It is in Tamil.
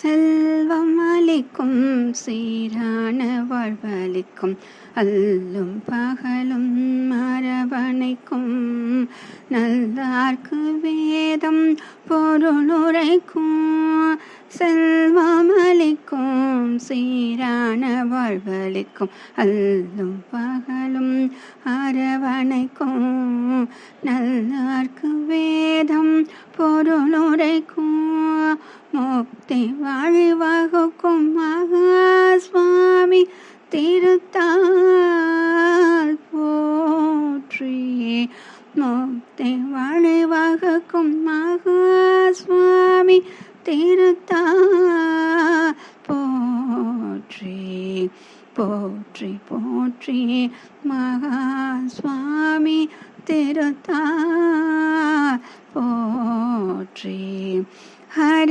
செல்வம் அளிக்கும் சீரான வாழ்வளிக்கும் அல்லும் பகலும் மரபணைக்கும். நல்லார்க்கு வேதம் பொருளுரைக்கும் செல்வம் அளிக்கும் சீரான வாழ்வளிக்கும் அல்லும் பகலும் அரவணைக்கும். நல்லார்க்கு வேதம் பொருளுரைக்கும் முக்தி வழிவகுக்கும் மகா சுவாமி திருத்தால் போற்றியே. முக்தி வழிவகுக்கும் மகா சுவாமி திருத்தால் போற்றி போற்றி போற்றி மகா சுவாமி திருத்தால் போற்றி ஹர